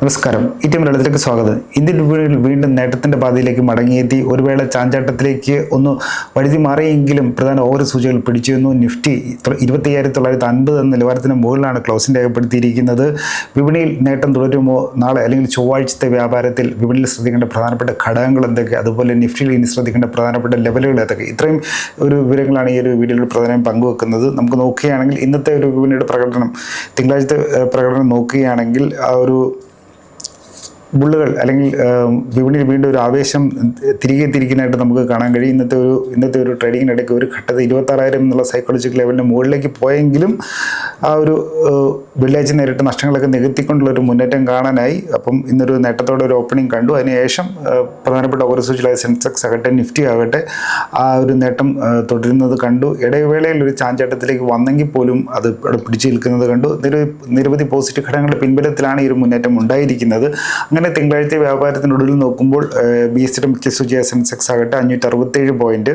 നമസ്കാരം. ഇന്ത്യ മലയാളത്തിലേക്ക് സ്വാഗതം. ഇന്ത്യൻ വിപണിയിൽ വീണ്ടും നേട്ടത്തിന്റെ പാതയിലേക്ക് മടങ്ങിയെത്തി. ഒരു വേള ചാഞ്ചാട്ടത്തിലേക്ക് ഒന്ന് വഴുതി മാറിയെങ്കിലും പ്രധാന ഓവർ സൂചികൾ പിടിച്ചിരുന്നു. നിഫ്റ്റി ഇരുപത്തയ്യായിരത്തി തൊള്ളായിരത്തി അൻപത് എന്ന നിലവാരത്തിന് മുകളിലാണ് ക്ലോസിംഗ് രേഖപ്പെടുത്തിയിരിക്കുന്നത്. വിപണിയിൽ നേട്ടം തുടരുമോ? നാളെ അല്ലെങ്കിൽ ചൊവ്വാഴ്ചത്തെ വ്യാപാരത്തിൽ വിപണിയിൽ ശ്രദ്ധിക്കേണ്ട പ്രധാനപ്പെട്ട ഘടകങ്ങൾ എന്തൊക്കെ? അതുപോലെ നിഫ്റ്റിയിൽ ഇനി ശ്രദ്ധിക്കേണ്ട പ്രധാനപ്പെട്ട ലെവലുകൾ ഏതൊക്കെ? ഇത്രയും ഒരു വിവരങ്ങളാണ് ഈ ഒരു വീഡിയോയിൽ പ്രധാനം പങ്കുവെക്കുന്നത്. നമുക്ക് നോക്കുകയാണെങ്കിൽ ഇന്നത്തെ ഒരു വിപണിയുടെ പ്രകടനം തിങ്കളാഴ്ചത്തെ പ്രകടനം നോക്കുകയാണെങ്കിൽ ആ ഒരു ബുള്ളുകൾ അല്ലെങ്കിൽ വിപണിയിൽ വീണ്ടും ഒരു ആവേശം തിരികെ തിരിക്കുന്നതായിട്ട് നമുക്ക് കാണാൻ കഴിയും. ഇന്നത്തെ ഒരു ഇന്നത്തെ ഒരു ട്രേഡിങ്ങിനിടയ്ക്ക് ഒരു ഘട്ടത്തിൽ ഇരുപത്താറായിരം എന്നുള്ള സൈക്കോളജിക്കൽ ലെവലിന്റെ മുകളിലേക്ക് പോയെങ്കിലും ആ ഒരു വെള്ളിയാഴ്ച നേരിട്ട് നഷ്ടങ്ങളൊക്കെ നികത്തിക്കൊണ്ടുള്ള ഒരു മുന്നേറ്റം കാണാനായി. അപ്പം ഇന്നൊരു നേട്ടത്തോടെ ഒരു ഓപ്പണിംഗ് കണ്ടു. അതിനുശേഷം പ്രധാനപ്പെട്ട ഓരോ സൂചികളായ സെൻസെക്സ് ആകട്ടെ നിഫ്റ്റി ആകട്ടെ ആ ഒരു നേട്ടം തുടരുന്നത് കണ്ടു. ഇടവേളയിൽ ഒരു ചാഞ്ചാട്ടത്തിലേക്ക് വന്നെങ്കിൽ പോലും അത് പിടിച്ചു നിൽക്കുന്നത് കണ്ടു. നിര- നിരവധി പോസിറ്റീവ് ഘടകങ്ങളുടെ പിൻബലത്തിലാണ് ഈ ഒരു മുന്നേറ്റം ഉണ്ടായിരിക്കുന്നത്. അങ്ങനെ തിങ്കളാഴ്ച വ്യാപാരത്തിനൊടുവിൽ നോക്കുമ്പോൾ ബി എസ് സിയുടെ മുഖ്യ സൂചിയായ സെൻസെക്സ് ആകട്ടെ അഞ്ഞൂറ്റി അറുപത്തേഴ് പോയിന്റ്.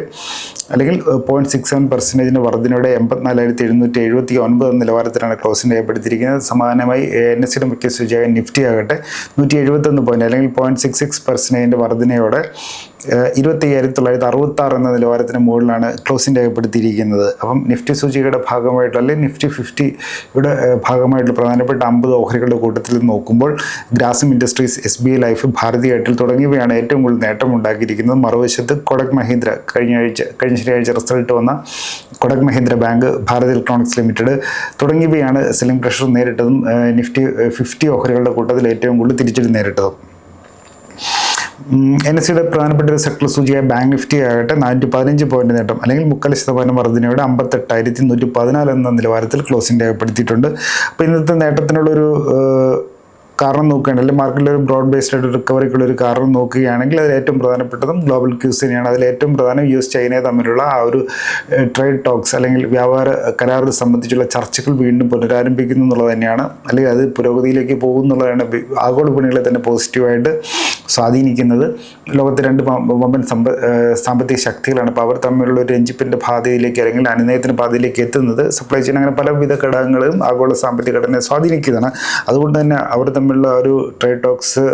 അല്ലെങ്കിൽ പോയിന്റ് സിക്സ് സെവൻ പെർസെന്റേജിന്റെ വർധനയോടെ എൺപത്തിനാലായിരത്തി എഴുന്നൂറ്റി എഴുപത്തി ഒൻപത് നിലവാരത്തിലാണ് ക്ലോസിംഗ് രേഖപ്പെടുത്തിയിരിക്കുന്നത്. സമാനമായി എൻ എസ് സിയുടെ മുഖ്യ സൂചിയായ നിഫ്റ്റി ആകട്ടെ നൂറ്റി എഴുപത്തൊന്ന് പോയിന്റ് അല്ലെങ്കിൽ പോയിന്റ് സിക്സ് സിക്സ് പെർസെന്റേജിന്റെ വർധനയോടെ ഇരുപത്തി അയ്യായിരത്തി തൊള്ളായിരത്തി അറുപത്തി ആറ് എന്ന നിലവാരത്തിന് മുകളിലാണ് ക്ലോസിംഗ് രേഖപ്പെടുത്തിയിരിക്കുന്നത്. അപ്പം നിഫ്റ്റി സൂചികയുടെ ഭാഗമായിട്ട് അല്ലെങ്കിൽ നിഫ്റ്റി ഫിഫ്റ്റിയുടെ ഭാഗമായിട്ടുള്ള പ്രധാനപ്പെട്ട അമ്പത് ഓഹരികളുടെ കൂട്ടത്തിൽ നോക്കുമ്പോൾ Grasim Industries S B Life Bharti Airtel തുടങ്ങിയവയാണ് ഏറ്റവും കൂടുതൽ നേട്ടം ഉണ്ടാക്കിയിരിക്കുന്നത്. മറുവശത്ത് കൊടക് മഹീന്ദ്ര കഴിഞ്ഞ ആഴ്ച കഴിഞ്ഞ ശനിയാഴ്ച റിസൾട്ട് വന്ന Kotak Mahindra Bank Bharat Electronics Limited തുടങ്ങിയവയാണ് സെല്ലിംഗ് പ്രഷർ നേരിട്ടതും നിഫ്റ്റി ഫിഫ്റ്റി ഓഹരികളുടെ കൂട്ടത്തിൽ ഏറ്റവും കൂടുതൽ തിരിച്ചടി നേരിട്ടതും. എൻ എസ് സിയുടെ പ്രധാനപ്പെട്ട ഒരു സെക്ടർ സൂചിയായ ബാങ്ക് നിഫ്റ്റി ആകട്ടെ നാനൂറ്റി പതിനഞ്ച് പോയിന്റ് നേട്ടം അല്ലെങ്കിൽ മുക്കാൽ ശതമാനം വർധനയോടെ അമ്പത്തെട്ടായിരത്തി നൂറ്റി പതിനാല് എന്ന നിലവാരത്തിൽ ക്ലോസിംഗ് രേഖപ്പെടുത്തിയിട്ടുണ്ട്. അപ്പോൾ ഇന്നത്തെ നേട്ടത്തിനുള്ളൊരു കാരണം നോക്കുകയാണ് അല്ലെങ്കിൽ മാർക്കറ്റിൽ ഒരു ബ്രോഡ് ബേസ്ഡ് ആയിട്ട് റിക്കവറിക്കുള്ള ഒരു കാരണം നോക്കുകയാണെങ്കിൽ അതിൽ ഏറ്റവും പ്രധാനപ്പെട്ടതും ഗ്ലോബൽ ക്യൂസ് തന്നെയാണ്. അതിൽ ഏറ്റവും പ്രധാനം യു എസ് ചൈനയെ തമ്മിലുള്ള ആ ഒരു ട്രേഡ് ടോക്സ് അല്ലെങ്കിൽ വ്യാപാര കരാറ് സംബന്ധിച്ചുള്ള ചർച്ചകൾ വീണ്ടും പുനരാരംഭിക്കുന്നു എന്നുള്ളത് തന്നെയാണ്. അല്ലെങ്കിൽ അത് പുരോഗതിയിലേക്ക് പോകുന്നുള്ളതാണ് ആഗോള വിപണികളെ തന്നെ പോസിറ്റീവായിട്ട് സ്വാധീനിക്കുന്നത് ലോകത്തെ രണ്ട് വമ്പൻ സമ്പ സാമ്പത്തിക ശക്തികളാണ്. അപ്പോൾ അവർ തമ്മിലുള്ള ഒരു രഞ്ജിപ്പിന്റെ പാതയിലേക്ക് അല്ലെങ്കിൽ അനുനയത്തിന്റെ പാതയിലേക്ക് എത്തുന്നത് സപ്ലൈ ചെയിൻ അങ്ങനെ പലവിധ ഘടകങ്ങളും ആഗോള സാമ്പത്തിക ഘടനയെ സ്വാധീനിക്കുന്നതാണ്. അതുകൊണ്ട് തന്നെ അവർ തമ്മിലുള്ള ഒരു ട്രേഡ് ടോക്സ്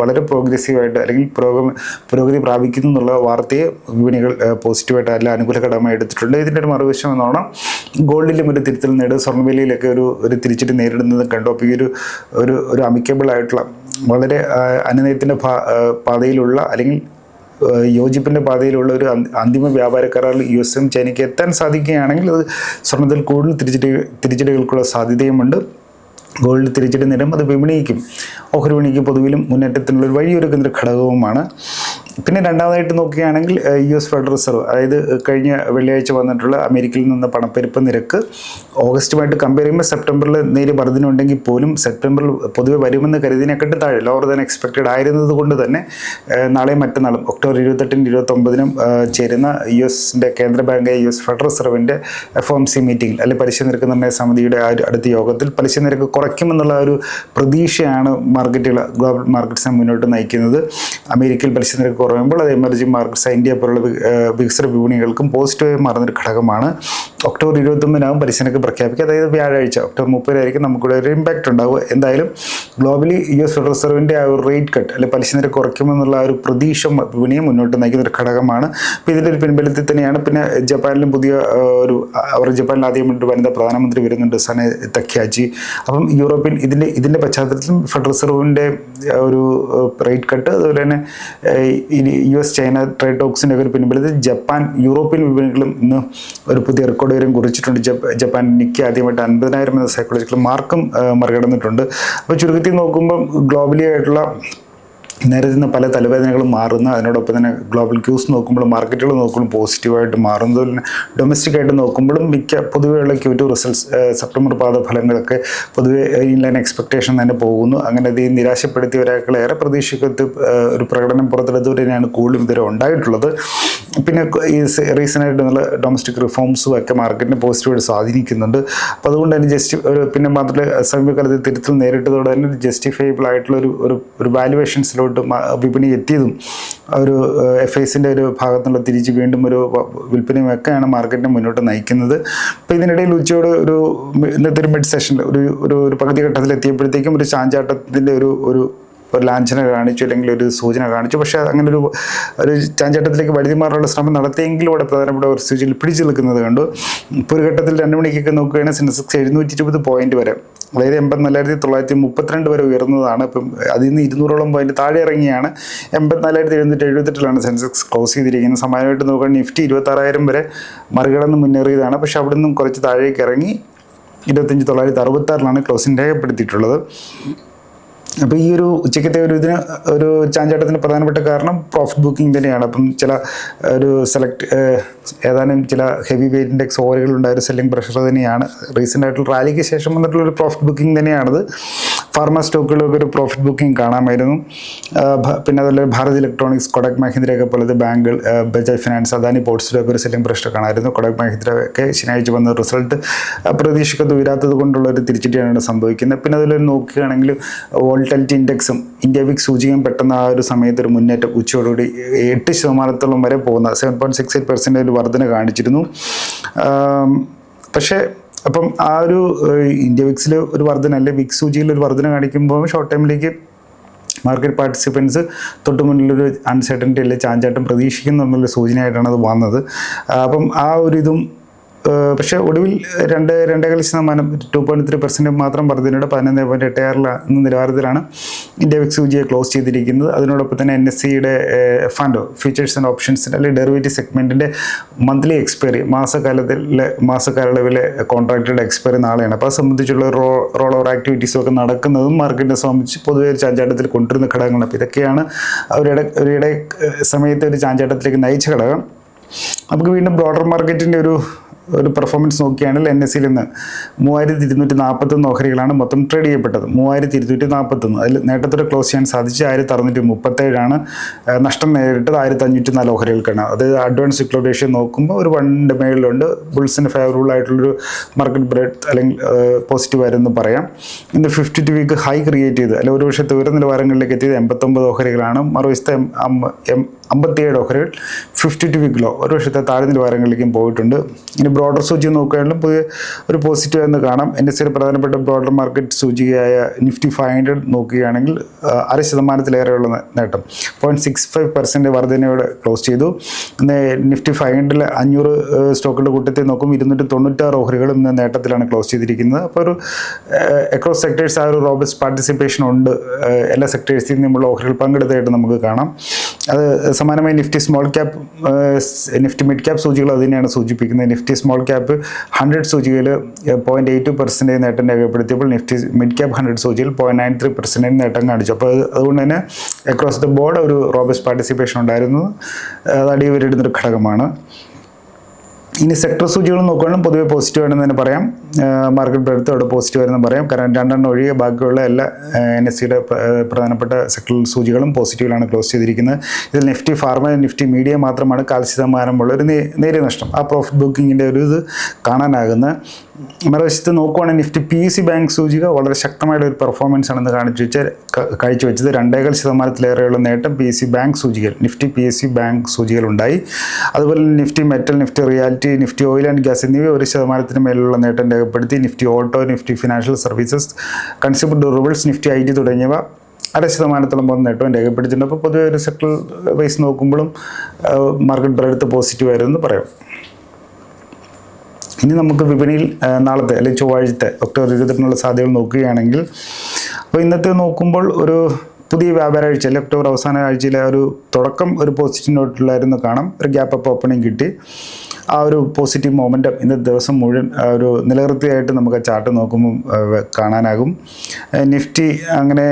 വളരെ പ്രോഗ്രസീവായിട്ട് അല്ലെങ്കിൽ പുരോഗമ പുരോഗതി പ്രാപിക്കുന്നു എന്നുള്ള വാർത്തയെ വിപണികൾ പോസിറ്റീവായിട്ട് അല്ല അനുകൂല ഘടകമായി എടുത്തിട്ടുണ്ട്. ഇതിന്റെ ഒരു മറുവശം എന്നോണം ഗോൾഡിലും ഒരു തിരുത്തൽ നേടുക സ്വർണവിലയിലൊക്കെ ഒരു ഒരു തിരിച്ചിട്ട് നേരിടുന്നത് കണ്ടു. അപ്പോൾ ഈ ഒരു ഒരു അമിക്കബിൾ ആയിട്ടുള്ള വളരെ അനുനയത്തിന്റെ പാതയിലുള്ള അല്ലെങ്കിൽ യോജിപ്പിന്റെ പാതയിലുള്ള ഒരു അന്തിമ വ്യാപാര കരാറിൽ യു എസും ചൈനയ്ക്ക് എത്താൻ സാധിക്കുകയാണെങ്കിൽ അത് സ്വർണത്തിൽ കൂടുതൽ തിരിച്ചടി തിരിച്ചടികൾക്കുള്ള സാധ്യതയുമുണ്ട്. ഗോൾഡ് തിരിച്ചടി നേരം അത് വിപണിക്കും ഓഹരി വിപണിക്ക് പൊതുവിലും മുന്നേറ്റത്തിനുള്ള ഒരു വഴിയൊരുക്കുന്ന ഘടകവുമാണ് പിന്നെ രണ്ടാമതായിട്ട് നോക്കുകയാണെങ്കിൽ യു എസ് ഫെഡറൽ റിസർവ്. അതായത് കഴിഞ്ഞ വെള്ളിയാഴ്ച വന്നിട്ടുള്ള അമേരിക്കയിൽ നിന്ന് പണപ്പെരുപ്പ് നിരക്ക് ഓഗസ്റ്റുമായിട്ട് കമ്പയർ ചെയ്യുമ്പോൾ സെപ്റ്റംബറിൽ നേരിയ വർദ്ധനുണ്ടെങ്കിൽ പോലും സെപ്റ്റംബറിൽ പൊതുവെ വരുമെന്ന് കരുതിനെക്കെട്ട് താഴെ ലോവർ ദാൻ എക്സ്പെക്റ്റഡ് ആയിരുന്നത് കൊണ്ട് തന്നെ നാളെ നാളെയും മറ്റന്നാളും ഒക്ടോബർ ഇരുപത്തെട്ടിനും ഇരുപത്തൊമ്പതിനും ചേരുന്ന യു എസിന്റെ കേന്ദ്ര ബാങ്കായ യു എസ് ഫെഡറൽ റിസർവിന്റെ എഫ് എം സി മീറ്റിംഗിൽ അല്ലെങ്കിൽ പലിശ നിരക്ക് നിർണയ സമിതിയുടെ ആ അടുത്ത യോഗത്തിൽ പലിശ നിരക്ക് കുറയ്ക്കുമെന്നുള്ള ഒരു പ്രതീക്ഷയാണ് മാർക്കറ്റുകൾ ഗ്ലോബൽ മാർക്കറ്റ്സിനെ മുന്നോട്ട് നയിക്കുന്നത്. അമേരിക്കയിൽ പലിശ നിരക്ക് കുറയുമ്പോൾ അത് എമർജിംഗ് മാർക്കറ്റ്സ് ഇന്ത്യ പോലുള്ള വികസന വിപണികൾക്കും പോസിറ്റീവായി മാറുന്നൊരു ഘടകമാണ്. ഒക്ടോബർ ഇരുപത്തൊമ്പതിനാകും പലിശ നിരക്ക് പ്രഖ്യാപിക്കുക. അതായത് വ്യാഴാഴ്ച ഒക്ടോബർ മുപ്പതിനായിരിക്കും നമുക്കിവിടെ ഒരു ഇമ്പാക്റ്റ് ഉണ്ടാവുക. എന്തായാലും ഗ്ലോബലി യു എസ് ഫെഡറൽ റിസർവിന്റെ ആ ഒരു റേറ്റ് കട്ട് അല്ലെങ്കിൽ പലിശ നിരക്ക് കുറയ്ക്കുമെന്നുള്ള ആ ഒരു പ്രതീക്ഷ വിപണിയെ മുന്നോട്ട് നയിക്കുന്ന ഒരു ഘടകമാണ്. അപ്പോൾ ഇതിന്റെ ഒരു പിൻബലത്തിൽ തന്നെയാണ്. പിന്നെ ജപ്പാനിലും പുതിയ ഒരു അവർ ജപ്പാനിൽ ആദ്യമായിട്ട് വനിതാ പ്രധാനമന്ത്രി വരുന്നുണ്ട് സനെ തക്യാജി അപ്പം യൂറോപ്യൻ ഇതിന്റെ ഇതിന്റെ പശ്ചാത്തലത്തിലും ഫെഡറൽ റിസർവിന്റെ ഒരു റേറ്റ് കട്ട് അതുപോലെ തന്നെ ഇനി യു എസ് ചൈന ട്രേഡ് ടോക്സിന്റെ ഒക്കെ ഒരു പിൻബലത്തിൽ ജപ്പാൻ യൂറോപ്യൻ വിപണികളും ഇന്ന് ഒരു പുതിയ റെക്കോർഡ് വരും കുറിച്ചിട്ടുണ്ട്. ജപ്പ- ജപ്പാൻ നിക്ക് ആദ്യമായിട്ട് അൻപതിനായിരം എന്ന സൈക്കോളജിക്കൽ മാർക്കും മറികടന്നിട്ടുണ്ട്. അപ്പോൾ ചുരുക്കത്തിൽ നോക്കുമ്പോൾ ഗ്ലോബലി ആയിട്ടുള്ള നേരത്തെ പല തലവേദനകളും മാറുന്ന അതിനോടൊപ്പം തന്നെ ഗ്ലോബൽ ക്യൂസ് നോക്കുമ്പോൾ മാർക്കറ്റുകൾ നോക്കുമ്പോഴും പോസിറ്റീവായിട്ട് മാറുന്നത് തന്നെ ഡൊമസ്റ്റിക് ആയിട്ട് നോക്കുമ്പോഴും മിക്ക പൊതുവെയുള്ള ക്യൂ ടു റിസൾട്ട്സ് സെപ്റ്റംബർ പാദ ഫലങ്ങളൊക്കെ പൊതുവെ ഇൻലൈൻ എക്സ്പെക്ടേഷൻ തന്നെ പോകുന്നു. അങ്ങനെ ഈ ഒരാൾക്ക് ഏറെ പ്രതീക്ഷിക്കത്ത് ഒരു പ്രകടനം പുറത്തെടുത്തവർ തന്നെയാണ് കൂടുതലും ഇതുവരെ ഉണ്ടായിട്ടുള്ളത്. പിന്നെ ഈ റീസെന്റായിട്ട് നല്ല ഡൊമസ്റ്റിക് റിഫോംസും ഒക്കെ മാർക്കറ്റിനെ പോസിറ്റീവായിട്ട് സ്വാധീനിക്കുന്നുണ്ട്. അപ്പോൾ അതുകൊണ്ട് തന്നെ ജസ്റ്റ് ഒരു പിന്നെ മാത്രമല്ല സമീപകാലത്ത് തിരുത്തൽ നേരിട്ടതോടെ തന്നെ ജസ്റ്റിഫയബിൾ ആയിട്ടുള്ള ഒരു ഒരു വാലുവേഷൻസിലോട്ട് മുകളിലോട്ട് വിപണി എത്തിയതും ഒരു എഫ് ഐസിന്റെ ഒരു ഭാഗത്തുള്ള തിരിച്ച് വീണ്ടും ഒരു വ- വിൽപ്പനയും ഒക്കെയാണ് മാർക്കറ്റിനെ മുന്നോട്ട് നയിക്കുന്നത്. അപ്പോൾ ഇതിനിടയിൽ ഉച്ചയോട് ഒരു ഇന്നത്തെ ഒരു മിഡ് സെഷനിൽ ഒരു ഒരു പകുതി ഘട്ടത്തിൽ എത്തിയപ്പോഴത്തേക്കും ഒരു ചാഞ്ചാട്ടത്തിന്റെ ഒരു ഒരു ഒരു ലാഞ്ചന കാണിച്ചു അല്ലെങ്കിൽ ഒരു സൂചന കാണിച്ചു. പക്ഷേ അങ്ങനെ ഒരു ഒരു ചാഞ്ചട്ടത്തിലേക്ക് വഴുതി മാറാനുള്ള ശ്രമം നടത്തിയെങ്കിലും ഇവിടെ പ്രധാനപ്പെട്ട ഒരു സൂചിയിൽ പിടിച്ചു നിൽക്കുന്നത് കണ്ടു. ഇപ്പോൾ ഒരു ഘട്ടത്തിൽ രണ്ട് മണിക്കൊക്കെ നോക്കുകയാണെങ്കിൽ സെൻസെക്സ് എഴുന്നൂറ്റി ഇരുപത് പോയിന്റ് വരെ അതായത് എൺപത്തിനാലായിരത്തി തൊള്ളായിരത്തി മുപ്പത്തിരണ്ട് വരെ ഉയർന്നതാണ് ഇപ്പം അതിൽ നിന്ന് ഇരുന്നൂറോളം പോയിന്റ് താഴെ ഇറങ്ങിയാണ്. എൺപത്തിനാലായിരത്തി എഴുന്നൂറ്റി എഴുപത്തെട്ടിലാണ് സെൻസെക്സ് ക്ലോസ് ചെയ്തിരിക്കുന്നത്. സമാനമായിട്ട് നോക്കുകയാണെങ്കിൽ നിഫ്റ്റി ഇരുപത്താറായിരം വരെ മറികടന്ന് മുന്നേറിയതാണ്. പക്ഷേ അവിടെ നിന്നും കുറച്ച് താഴേക്ക് ഇറങ്ങി ഇരുപത്തഞ്ച് തൊള്ളായിരത്തി അറുപത്താറിലാണ് ക്ലോസിംഗ് രേഖപ്പെടുത്തിയിട്ടുള്ളത് അപ്പോൾ ഈ ഒരു ഉച്ചക്കത്തെ ഒരു ഇതിന് ഒരു ചാഞ്ചാട്ടത്തിന് പ്രധാനപ്പെട്ട കാരണം പ്രോഫിറ്റ് ബുക്കിംഗ് തന്നെയാണ്. അപ്പം ചില ഒരു സെലക്ട് ഏതാനും ചില ഹെവി വെയിറ്റ് ഇൻഡെക്സ് ഒരു സെല്ലിംഗ് പ്രഷർ തന്നെയാണ്. റീസെന്റ് ആയിട്ടുള്ള റാലിക്ക് ശേഷം വന്നിട്ടുള്ള ഒരു പ്രോഫിറ്റ് ബുക്കിംഗ് തന്നെയാണത്. ഫാർമ സ്റ്റോക്കുകളൊക്കെ ഒരു പ്രോഫിറ്റ് ബുക്കിംഗ് കാണാമായിരുന്നു. പിന്നെ അതുപോലെ ഭാരത് ഇലക്ട്രോണിക്സ് കൊടക് മഹീന്ദ്രയൊക്കെ പോലത്തെ ബാങ്കുകൾ ബജാജ് ഫിനാൻസ് അദാനി പോർട്സിലൊക്കെ ഒരു സെല്ലിംഗ് പ്രഷർ കാണാമായിരുന്നു. കൊടക് മഹീന്ദ്ര ഒക്കെ ശനിയാഴ്ച വന്ന റിസൾട്ട് പ്രതീക്ഷയ്ക്ക് ഉയരാത്തത് കൊണ്ടുള്ള ഒരു തിരിച്ചടിയാണ് സംഭവിക്കുന്നത്. പിന്നെ അതിലൊരു നോക്കുകയാണെങ്കിൽ വോൾട്ടാലിറ്റി ഇൻഡെക്സും ഇന്ത്യ വിക് സൂചികയും പെട്ടെന്ന് ആ ഒരു സമയത്ത് ഒരു മുന്നേറ്റം ഉച്ചയോടുകൂടി എട്ട് ശതമാനത്തോളം വരെ പോകുന്ന seven point six eight percent ഒരു വർധന കാണിച്ചിരുന്നു. പക്ഷേ അപ്പം ആ ഒരു ഇന്ത്യ വിക്സിൽ ഒരു വർധന അല്ലെ വിക്സ് സൂചിയിൽ ഒരു വർധന കാണിക്കുമ്പോൾ ഷോർട്ട് ടൈമിലേക്ക് മാർക്കറ്റ് പാർട്ടിസിപ്പൻസ് തൊട്ട് മുന്നിലൊരു അൺസർട്ടനിറ്റി അല്ലെങ്കിൽ ചാഞ്ചാട്ടം പ്രതീക്ഷിക്കുന്നു എന്നുള്ള സൂചനയായിട്ടാണ് അത് വന്നത്. അപ്പം ആ ഒരു ഇതും പക്ഷേ ഒടുവിൽ രണ്ട് രണ്ടേകാൽ ശതമാനം ടു പോയിന്റ് ത്രീ പെർസെന്റ് മാത്രം വർധനയുടെ പതിനൊന്ന് പോയിന്റ് എട്ട് ആറിൽ എന്ന നിലവാരത്തിലാണ് ഇന്ത്യ വിക്സ് സൂചിയെ ക്ലോസ് ചെയ്തിരിക്കുന്നത്. അതിനോടൊപ്പം തന്നെ എൻ എസ് സിയുടെ ഫണ്ടോ ഫീച്ചേഴ്സ് ആൻഡ് ഓപ്ഷൻസിന്റെ അല്ലെങ്കിൽ ഡെറിവേറ്റീവ് സെഗ്മെന്റിന്റെ മന്ത്ലി എക്സ്പയറി മാസകാലത്തിലെ മാസകാലയളവിലെ കോൺട്രാക്റ്റുകളുടെ എക്സ്പയറി നാളെയാണ്. അപ്പോൾ അത് സംബന്ധിച്ചുള്ള റോ റോൾ ഓവർ ആക്ടിവിറ്റീസും ഒക്കെ നടക്കുന്നതും മാർക്കറ്റിനെ സംബന്ധിച്ച് പൊതുവെ ഒരു ചാഞ്ചാട്ടത്തിൽ കൊണ്ടുവരുന്ന ഘടകങ്ങൾ അപ്പോൾ ഇതൊക്കെയാണ് അവരുടെ ഒരിടെ സമയത്തെ ഒരു ചാഞ്ചാട്ടത്തിലേക്ക് നയിച്ച ഘടകം. നമുക്ക് വീണ്ടും ബ്രോഡർ മാർക്കറ്റിന്റെ ഒരു ഒരു പെർഫോമൻസ് നോക്കുകയാണെങ്കിൽ എൻ എസ് സിയിൽ നിന്ന് മൂവായിരത്തി ഇരുന്നൂറ്റി നാൽപ്പത്തൊന്ന് ഓഹരികളാണ് മൊത്തം ട്രേഡ് ചെയ്യപ്പെട്ടത്. മൂവായിരത്തി ഇരുന്നൂറ്റി നാൽപ്പത്തൊന്ന് അതിൽ നേട്ടത്തോടെ ക്ലോസ് ചെയ്യാൻ സാധിച്ച ആയിരത്തി അറുന്നൂറ്റി മുപ്പത്തേഴാണ് നഷ്ടം നേരിട്ടത് ആയിരത്തി അഞ്ഞൂറ്റി നാല് ഓഹരികൾക്കാണ്. അത് അഡ്വാൻസ് ഇക്ലോഡേഷൻ നോക്കുമ്പോൾ ഒരു വണ്ട് മേളിലുണ്ട്. ബുൾസിന് ഫേവറബിൾ ആയിട്ടുള്ളൊരു മാർക്കറ്റ് ബ്രെഡ് അല്ലെങ്കിൽ പോസിറ്റീവ് ആയിരുന്നു പറയാം. ഇന്ന് fifty two week high create ചെയ്ത് അല്ലെങ്കിൽ ഒരു വർഷത്തെ ഉയർന്ന നിലവാരങ്ങളിലേക്ക് എത്തിയത് എൺപത്തൊമ്പത് ഓഹരികളാണ്. മറുവശത്തെ എം- എം- അമ്പത്തിയേഴ് ഓഹരികൾ ഫിഫ്റ്റി ടു വീക്കിലോ ഒരു വർഷത്തെ താഴെ നിലവാരങ്ങളിലേക്കും പോയിട്ടുണ്ട്. ഇനി ബ്രോഡർ സൂചി നോക്കുകയാണെങ്കിലും പുതിയ ഒരു പോസിറ്റീവ് എന്ന് കാണാം. എൻ എസ് പ്രധാനപ്പെട്ട ബ്രോഡർ മാർക്കറ്റ് സൂചികയായ നിഫ്റ്റി ഫൈവ് ഹൺഡ്രഡ് നോക്കുകയാണെങ്കിൽ അര ശതമാനത്തിലേറെയുള്ള നേട്ടം. പോയിന്റ് സിക്സ് ഫൈവ് പെർസെന്റ് വർധനയോടെ ക്ലോസ് ചെയ്തു. ഇന്ന് നിഫ്റ്റി ഫൈവ് ഹൺഡ്രഡിൽ അഞ്ഞൂറ് സ്റ്റോക്കുകളുടെ കൂട്ടത്തിൽ നോക്കും. ഇരുന്നൂറ്റി തൊണ്ണൂറ്റാറ് ഓഹരികളും ഇന്ന് നേട്ടത്തിലാണ് ക്ലോസ് ചെയ്തിരിക്കുന്നത്. അപ്പോൾ ഒരു അക്രോസ് സെക്ടേഴ്സ് ആ ഒരു റോബസ് പാർട്ടിസിപ്പേഷൻ ഉണ്ട്. എല്ലാ സെക്ടേഴ്സിൽ നിന്നുമുള്ള ഓഹരികൾ പങ്കെടുത്തതായിട്ട് നമുക്ക് കാണാം. അത് സമാനമായി Nifty small cap Nifty mid cap സൂചികൾ അത് തന്നെയാണ് സൂചിപ്പിക്കുന്നത്. നിഫ്റ്റി സ്മോൾ ക്യാപ്പ് ഹൺഡ്രഡ് സൂചികയിൽ പോയിന്റ് എയ്റ്റ് ടു പെർസെന്റേജ് നേട്ടം രേഖപ്പെടുത്തിയപ്പോൾ നിഫ്റ്റി മിഡ് ക്യാപ്പ് ഹൺഡ്രഡ് സൂചിയിൽ പോയിന്റ് നയൻ ത്രീ പെർസെന്റേജ് നേട്ടം കാണിച്ചു. അപ്പോൾ അതുകൊണ്ട് തന്നെ അക്രോസ് ദ ബോർഡ് ഒരു റോബസ് പാർട്ടിസിപ്പേഷൻ ഉണ്ടായിരുന്നു. അത് അടിവരിടുന്നൊരു ഘടകമാണ്. ഇനി സെക്ടർ സൂചികൾ നോക്കുകയാണെങ്കിൽ പൊതുവെ പോസിറ്റീവ് ആണെന്ന് തന്നെ പറയാം. മാർക്കറ്റ് ബ്രെഡ്ത്ത് അവിടെ പോസിറ്റീവ് ആയിരുന്നു പറയാം. കാരണം രണ്ടെണ്ണം ഒഴികെ ബാക്കിയുള്ള എല്ലാ എൻ എസ് സിയുടെ പ്രധാനപ്പെട്ട സെക്ടർ സൂചികളും പോസിറ്റീവിലാണ് ക്ലോസ് ചെയ്തിരിക്കുന്നത്. ഇതിൽ നിഫ്റ്റി ഫാർമ നിഫ്റ്റി മീഡിയ മാത്രമാണ് കാൽ ശതമാനമുള്ള ഒരു നേരിയ നഷ്ടം. ആ പ്രോഫിറ്റ് ബുക്കിങ്ങിന്റെ ഒരു ഇത് കാണാനാകുന്ന മറുവശത്ത് നോക്കുവാണെങ്കിൽ നിഫ്റ്റി പി സി ബാങ്ക് സൂചിക വളരെ ശക്തമായുള്ള ഒരു പെർഫോമൻസ് ആണെന്ന് കാണിച്ചു വെച്ച കാഴ്ചവെച്ചത് രണ്ടേകാൽ ശതമാനത്തിലേറെയുള്ള നേട്ടം പി സി ബാങ്ക് സൂചികൾ നിഫ്റ്റി പി സി ബാങ്ക് സൂചികകൾ ഉണ്ടായി അതുപോലെ Nifty metal Nifty reality Nifty oil and gas എന്നിവ ഒരു ശതമാനത്തിന് മേലുള്ള നേട്ടം രേഖപ്പെടുത്തി. Nifty auto Nifty financial services consumer durables Nifty I T തുടങ്ങിയവ അര ശതമാനത്തോളം പോകുന്ന നേട്ടവും രേഖപ്പെടുത്തിയിട്ടുണ്ട്. അപ്പോൾ പൊതുവെ ഒരു സെക്ടർ വൈസ് നോക്കുമ്പോഴും മാർക്കറ്റ് ബ്രെഡ്ത്ത് പോസിറ്റീവ് ആയിരുന്നു പറയാം. ഇനി നമുക്ക് വിപണിയിൽ നാളത്തെ അല്ലെങ്കിൽ ചൊവ്വാഴ്ചത്തെ ഒക്ടോബർ ഇരുപത്തെട്ടിനുള്ള സാധ്യതകൾ നോക്കുകയാണെങ്കിൽ അപ്പോൾ ഇന്നത്തെ നോക്കുമ്പോൾ ഒരു പുതിയ വ്യാപാര ആഴ്ച അല്ലെങ്കിൽ ഒക്ടോബർ അവസാന ആഴ്ചയിലെ ഒരു തുടക്കം ഒരു പോസിറ്റീവ് നോട്ടിലായിരുന്നു കാണാം. ഒരു ഗ്യാപ്പ് അപ്പ് ഓപ്പണിംഗ് കിട്ടി. ആ ഒരു പോസിറ്റീവ് മൊമെന്റം ഇന്നത്തെ ദിവസം മുഴുവൻ ഒരു നിലനിർത്തിയായിട്ട് നമുക്ക് ചാർട്ട് നോക്കുമ്പോൾ കാണാനാകും. നിഫ്റ്റി അങ്ങനെ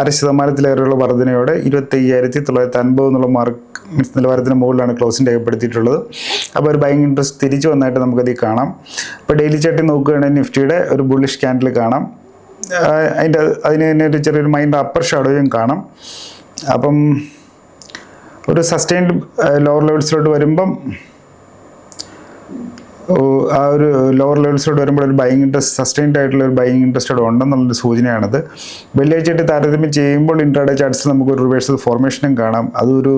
അര ശതമാനത്തിലേറെയുള്ള വർധനയോടെ ഇരുപത്തി അയ്യായിരത്തി തൊള്ളായിരത്തി അൻപത് എന്നുള്ള മാർക്ക് നിലവാരത്തിന് മുകളിലാണ് ക്ലോസിങ് രേഖപ്പെടുത്തിയിട്ടുള്ളത്. അപ്പോൾ ഒരു ബൈങ് ഇൻട്രസ്റ്റ് തിരിച്ചു വന്നായിട്ട് നമുക്കതിൽ കാണാം. അപ്പോൾ ഡെയിലി ചാർട്ടിൽ നോക്കുകയാണെങ്കിൽ നിഫ്റ്റിയുടെ ഒരു ബുള്ളിഷ് ക്യാൻഡിൽ കാണാം. അതിന്റെ അതിന് തന്നെ ഒരു ചെറിയൊരു മൈൻഡ് അപ്പർ ഷാഡോയും കാണാം. അപ്പം ഒരു സസ്റ്റൈൻഡ് ലോവർ ലെവൽസിലോട്ട് വരുമ്പം ആ ഒരു ലോവർ ലെവൽസിലോട്ട് വരുമ്പോൾ ഒരു ബൈങ് ഇൻട്രസ്റ്റ് സസ്റ്റൈൻഡ് ആയിട്ടുള്ള ഒരു ബൈങ് ഇൻട്രസ്റ്റ് അവിടെ ഉണ്ടെന്നുള്ളൊരു സൂചനയാണത്. വെള്ളിയാഴ്ചയായിട്ട് താരതമ്യം ചെയ്യുമ്പോൾ ഇൻട്രാഡേ ചാർട്ട്സിൽ നമുക്ക് ഒരു റിവേഴ്സൽ ഫോർമേഷനും കാണാം. അതൊരു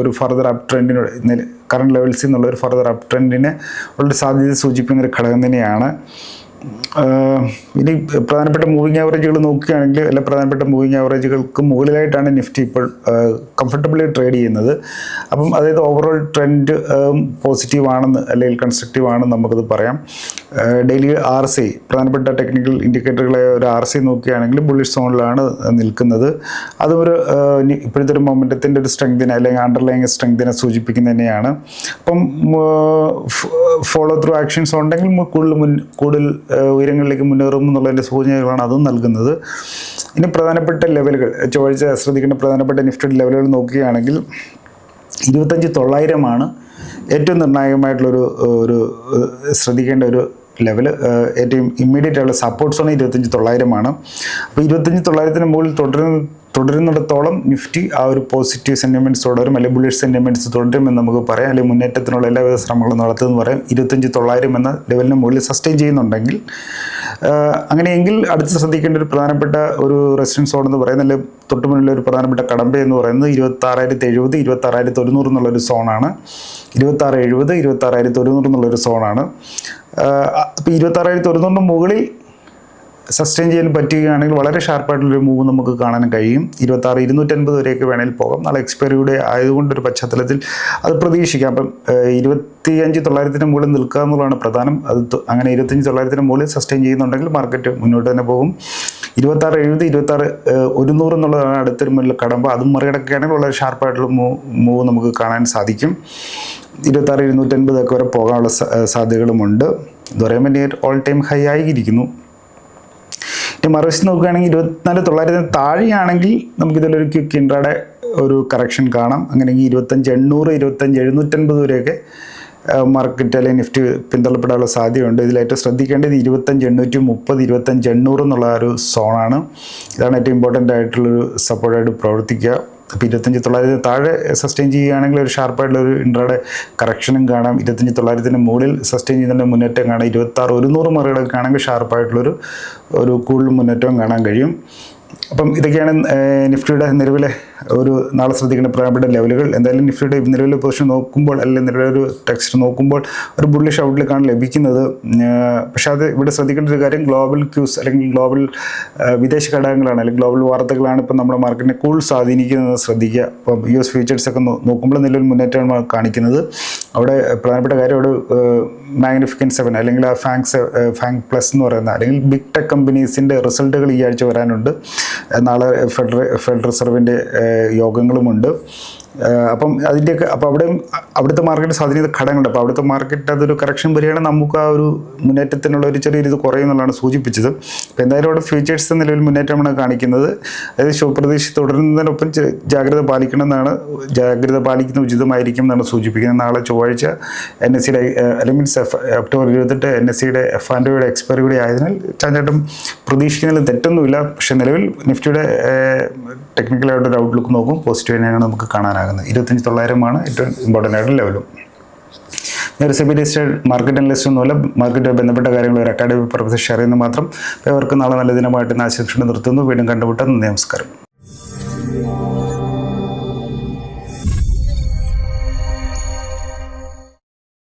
ഒരു ഫർദർ അപ് ട്രെൻഡിന് കറണ്ട് ലെവൽസിൽ നിന്നുള്ള ഒരു ഫർദർ അപ് ട്രെൻഡിന് ഉള്ള സാധ്യത സൂചിപ്പിക്കുന്ന ഒരു ഘടകം തന്നെയാണ്. ഇനി പ്രധാനപ്പെട്ട മൂവിങ് ആവറേജുകൾ നോക്കുകയാണെങ്കിൽ എല്ലാ പ്രധാനപ്പെട്ട മൂവിങ് ആവറേജുകൾക്ക് മുകളിലായിട്ടാണ് നിഫ്റ്റി ഇപ്പോൾ കംഫർട്ടബിളി ട്രേഡ് ചെയ്യുന്നത്. അപ്പം അതായത് ഓവറോൾ ട്രെൻഡ് പോസിറ്റീവ് ആണെന്ന് അല്ലെങ്കിൽ കൺസ്ട്രക്റ്റീവ് ആണെന്ന് നമുക്കത് പറയാം. ഡെയിലി ആർ സി പ്രധാനപ്പെട്ട ടെക്നിക്കൽ ഇൻഡിക്കേറ്ററുകളെ ഒരു ആർ സി നോക്കുകയാണെങ്കിൽ ബുള്ളിഷ് സോണിലാണ് നിൽക്കുന്നത്. അതും ഒരു ഇപ്പോഴത്തെ ഒരു മൊമെന്റത്തിന്റെ ഒരു സ്ട്രെങ്തിനെ അല്ലെങ്കിൽ അണ്ടർലൈങ് സ്ട്രെങ്തിനെ സൂചിപ്പിക്കുന്ന തന്നെയാണ്. അപ്പം ഫോളോ ത്രൂ ആക്ഷൻസ് ഉണ്ടെങ്കിൽ കൂടുതൽ മുൻ കൂടുതൽ ഉയരങ്ങളിലേക്ക് മുന്നേറും എന്നുള്ളതിന്റെ സൂചനകളാണ് അതും നൽകുന്നത്. ഇനി പ്രധാനപ്പെട്ട ലെവലുകൾ ചൊവ്വാഴ്ച ശ്രദ്ധിക്കേണ്ട പ്രധാനപ്പെട്ട നിഫ്റ്റി ലെവലുകൾ നോക്കുകയാണെങ്കിൽ ഇരുപത്തഞ്ച് തൊള്ളായിരമാണ് ഏറ്റവും നിർണായകമായിട്ടുള്ളൊരു ഒരു ശ്രദ്ധിക്കേണ്ട ഒരു ലെവൽ ഏറ്റവും ഇമ്മീഡിയറ്റ് ആയിട്ടുള്ള സപ്പോർട്ട് സോൺ ഇരുപത്തഞ്ച് തൊള്ളായിരമാണ്. അപ്പോൾ ഇരുപത്തഞ്ച് തൊള്ളായിരത്തിന് മുകളിൽ തുടരുന്ന തുടരുന്നിടത്തോളം നിഫ്റ്റി ആ ഒരു പോസിറ്റീവ് സെന്റിമെന്റ്സ് തുടരും അല്ലെങ്കിൽ ബുള്ളിഷ് സെന്റിമെന്റ്സ് തുടരും എന്ന് നമുക്ക് പറയാം. അല്ലെങ്കിൽ മുന്നേറ്റത്തിനുള്ള എല്ലാവിധ ശ്രമങ്ങളും നടത്തുമെന്ന് പറയാം. ഇരുപത്തഞ്ച് തൊള്ളായിരം എന്ന ലെവലിന് മുകളിൽ സസ്റ്റെയിൻ ചെയ്യുന്നുണ്ടെങ്കിൽ അങ്ങനെയെങ്കിൽ അടുത്ത് ശ്രദ്ധിക്കേണ്ട ഒരു പ്രധാനപ്പെട്ട ഒരു റെസിഡൻസ് സോൺ എന്ന് പറയുന്നത് അല്ലെങ്കിൽ തൊട്ട് മുന്നിലെ ഒരു പ്രധാനപ്പെട്ട കടമ്പ എന്ന് പറയുന്നത് ഇരുപത്തി ആറായിരത്തി എഴുപത് ഇരുപത്തി ആറായിരത്തി ഒരുന്നൂറ് എന്നുള്ളൊരു സോണാണ് ഇരുപത്തി ആറ് എഴുപത് ഇരുപത്തി ആറായിരത്തി ഒരുന്നൂറ് എന്നുള്ളൊരു സോണാണ് അപ്പോൾ ഇരുപത്താറായിരത്തി ഒരുന്നൂറിന് മുകളിൽ സസ്റ്റെയിൻ ചെയ്യാൻ പറ്റുകയാണെങ്കിൽ വളരെ ഷാർപ്പായിട്ടുള്ളൊരു മൂവ് നമുക്ക് കാണാൻ കഴിയും. ഇരുപത്തി ആറ് ഇരുന്നൂറ്റൻപത് വരെയൊക്കെ വേണമെങ്കിൽ പോകാം. നാളെ എക്സ്പയറിയുടെ ആയതുകൊണ്ടൊരു പശ്ചാത്തലത്തിൽ അത് പ്രതീക്ഷിക്കാം. അപ്പം ഇരുപത്തി അഞ്ച് തൊള്ളായിരത്തിന് മുകളിൽ നിൽക്കുക എന്നുള്ളതാണ് പ്രധാനം. അത് അങ്ങനെ ഇരുപത്തഞ്ച് തൊള്ളായിരത്തിന് മുകളിൽ സസ്റ്റെയിൻ ചെയ്യുന്നുണ്ടെങ്കിൽ മാർക്കറ്റ് മുന്നോട്ട് തന്നെ പോകും. ഇരുപത്താറ് എഴുപത് ഇരുപത്താറ് ഒരുന്നൂറ് എന്നുള്ളതാണ് അടുത്തൊരു മുന്നിൽ കടമ്പ. അതും മറികടക്കുകയാണെങ്കിൽ വളരെ ഷാർപ്പായിട്ടുള്ള മൂവ് മൂവ് നമുക്ക് കാണാൻ സാധിക്കും. ഇരുപത്താറ് ഇരുന്നൂറ്റൻപതൊക്കെ വരെ പോകാനുള്ള സാധ്യതകളുമുണ്ട്. എന്ന് പറയുമ്പോൾ നിയർ ഓൾ ടൈം ഹൈ ആയിരിക്കുന്നു. ഇനി മറുവശത്ത് നോക്കുകയാണെങ്കിൽ ഇരുപത്തിനാല് തൊള്ളായിരത്തിന് താഴെയാണെങ്കിൽ നമുക്കിതിലൊരു ഇൻട്രാടെ ഒരു കറക്ഷൻ കാണാം. അങ്ങനെയെങ്കിൽ ഇരുപത്തഞ്ച് എണ്ണൂറ് ഇരുപത്തഞ്ച് എഴുന്നൂറ്റൻപത് വരെയൊക്കെ മാർക്കറ്റ് അല്ലെങ്കിൽ നിഫ്റ്റി പിന്തള്ളപ്പെടാനുള്ള സാധ്യതയുണ്ട്. ഇതിലേറ്റവും ശ്രദ്ധിക്കേണ്ടത് ഇരുപത്തഞ്ച് എണ്ണൂറ്റി മുപ്പത് ഇരുപത്തഞ്ച് എണ്ണൂറ് എന്നുള്ള ഒരു സോണാണ് ഇതാണ് ഏറ്റവും ഇമ്പോർട്ടന്റ് ആയിട്ടുള്ളൊരു സപ്പോർട്ടായിട്ട് പ്രവർത്തിക്കുക. അപ്പോൾ ഇരുപത്തഞ്ച് തൊള്ളായിരത്തിന് താഴെ സസ്റ്റെയിൻ ചെയ്യുകയാണെങ്കിൽ ഒരു ഷാർപ്പായിട്ടുള്ള ഒരു ഇൻട്രയുടെ കറക്ഷനും കാണാം. ഇരുപത്തഞ്ച് തൊള്ളായിരത്തിന് മുകളിൽ സസ്റ്റെയിൻ ചെയ്യുന്നതിന്റെ മുന്നേറ്റം കാണാം. ഇരുപത്താറ് ഒരുന്നൂറ് മറികടക്കുകയാണെങ്കിൽ ഷാർപ്പായിട്ടുള്ളൊരു ഒരു കൂടുതൽ മുന്നേറ്റവും കാണാൻ കഴിയും. അപ്പം ഇതൊക്കെയാണ് നിഫ്റ്റിയുടെ നിലവിലെ ഒരു നാളെ ശ്രദ്ധിക്കേണ്ട പ്രധാനപ്പെട്ട ലെവലുകൾ. എന്തായാലും നിഫ്റ്റിയുടെ നിലവിലെ പൊസിഷൻ നോക്കുമ്പോൾ അല്ലെങ്കിൽ നിലവിലെ ഒരു ടെക്സ്റ്റ് നോക്കുമ്പോൾ ഒരു ബുള്ളിഷ് ഔട്ട്ലുക്കാണ് ലഭിക്കുന്നത്. പക്ഷേ അത് ഇവിടെ ശ്രദ്ധിക്കേണ്ട ഒരു കാര്യം ഗ്ലോബൽ ക്യൂസ് അല്ലെങ്കിൽ ഗ്ലോബൽ വിദേശ ഘടകങ്ങളാണ് അല്ലെങ്കിൽ ഗ്ലോബൽ വാർത്തകളാണ് ഇപ്പം നമ്മുടെ മാർക്കറ്റിനെ കൂടുതൽ സ്വാധീനിക്കുന്നത് ശ്രദ്ധിക്കുക. ഇപ്പം യു എസ് ഫ്യൂച്ചേഴ്സ് ഒക്കെ നോക്കുമ്പോൾ നിലവിൽ മുന്നേറ്റമാണ് കാണിക്കുന്നത്. അവിടെ പ്രധാനപ്പെട്ട കാര്യം അവിടെ മാഗ്നിഫിക്കൻ സെവൻ അല്ലെങ്കിൽ ആ ഫാങ് ഫാങ് പ്ലസ് എന്ന് പറയുന്ന അല്ലെങ്കിൽ ബിഗ് ടെക് കമ്പനീസിന്റെ റിസൾട്ടുകൾ ഈ ആഴ്ച വരാനുണ്ട്. നാളെ ഫെഡറൽ ഫെഡറൽ റിസർവിന്റെ യോഗങ്ങളുമുണ്ട്. അപ്പം അതിന്റെയൊക്കെ അപ്പോൾ അവിടെ അവിടുത്തെ മാർക്കറ്റ് സ്വാധീനിത ഘടകങ്ങളുണ്ട്. അപ്പോൾ അവിടുത്തെ മാർക്കറ്റ് അതൊരു കറക്ഷൻ വരികയാണെങ്കിൽ നമുക്ക് ആ ഒരു മുന്നേറ്റത്തിനുള്ള ഒരു ചെറിയൊരു ഇത് കുറയുമെന്നുള്ളതാണ് സൂചിപ്പിച്ചത്. അപ്പോൾ എന്തായാലും അവിടെ ഫ്യൂച്ചേഴ്സ് നിലവിൽ മുന്നേറ്റമാണ് കാണിക്കുന്നത്. അതായത് ശുഭപ്രതീക്ഷ തുടരുന്നതിനൊപ്പം ജാഗ്രത പാലിക്കണമെന്നാണ് ജാഗ്രത പാലിക്കുന്ന ഉചിതമായിരിക്കും എന്നാണ് സൂചിപ്പിക്കുന്നത്. നാളെ ചൊവ്വാഴ്ച എൻ എസ് സിയുടെ മീൻസ് എഫ് ഒക്ടോബർ ഇരുപത്തെട്ട് എൻ എസ് സിയുടെ എഫ് ആൻഡ് ഒയുടെ എക്സ്പയറി കൂടി ആയതിനാൽ ചാഞ്ചാട്ടം പ്രതീക്ഷിക്കുന്നതിൽ തെറ്റൊന്നുമില്ല. പക്ഷേ നിലവിൽ നിഫ്റ്റിയുടെ ടെക്നിക്കലായിട്ടൊരു ഔട്ട്ലുക്ക് നോക്കും. പോസിറ്റീവ് തന്നെയാണ് നമുക്ക് കാണാനാകുന്നത് ഇരുപത്തഞ്ച് തൊള്ളായിരമാണ് ഏറ്റവും ഇമ്പോർട്ടന്റ് ആയിട്ട് ലെവലും ഞാൻ റിസർവ് രജിസ്റ്റേഡ് മാർക്കറ്റ് അനലിസ്റ്റ് ഒന്നുമല്ല മാർക്കറ്റുമായി ബന്ധപ്പെട്ട കാര്യങ്ങൾ ഒരു അക്കാഡമിക് പർപ്പസ് ഷെയർ ചെയ്യുന്നത് മാത്രം. അവർക്ക് നാളെ നല്ല ദിനമായിട്ട് ആശംസകൾ നിർത്തുന്നു. വീണ്ടും കണ്ടുമുട്ടുന്നു നമസ്കാരം.